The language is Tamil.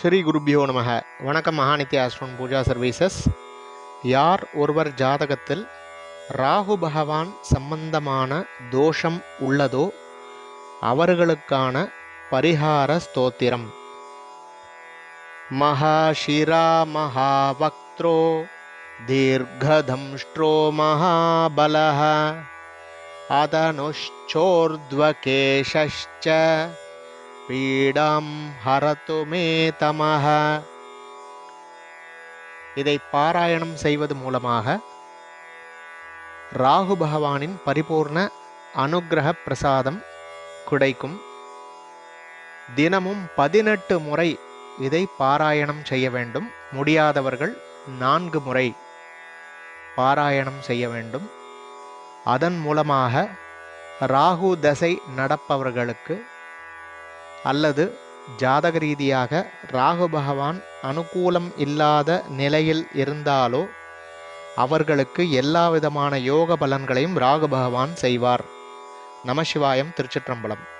ஸ்ரீ குருபியோ நமக. வணக்கம் மகாநித்ய ஆஸ்ட்ரோன் பூஜா சர்வீசஸ். யார் ஒருவர் ஜாதகத்தில் ராகு பகவான் சம்பந்தமான தோஷம் உள்ளதோ அவர்களுக்கான பரிகார ஸ்தோத்திரம். மகாஷிரா மகாவக்த்ரோ தீர்கதம்ஷ்ட்ரோ மகாபல அதனுஷோர்த்வகேஷ்ச பீடாம் ஹரத்து மே தமஹ. இதை பாராயணம் செய்வது மூலமாக ராகு பகவானின் பரிபூர்ண அனுக்கிரக பிரசாதம் கிடைக்கும். தினமும் பதினெட்டு முறை இதை பாராயணம் செய்ய வேண்டும். முடியாதவர்கள் நான்கு முறை பாராயணம் செய்ய வேண்டும். அதன் மூலமாக ராகு தசை நடப்பவர்களுக்கு அல்லது ஜாதக ரீதியாக ராகு பகவான் அனுகூலம் இல்லாத நிலையில் இருந்தாலோ அவர்களுக்கு எல்லா விதமான யோக பலன்களையும் ராகு பகவான் செய்வார். நமசிவாயம் திருச்சிற்றம்பலம்.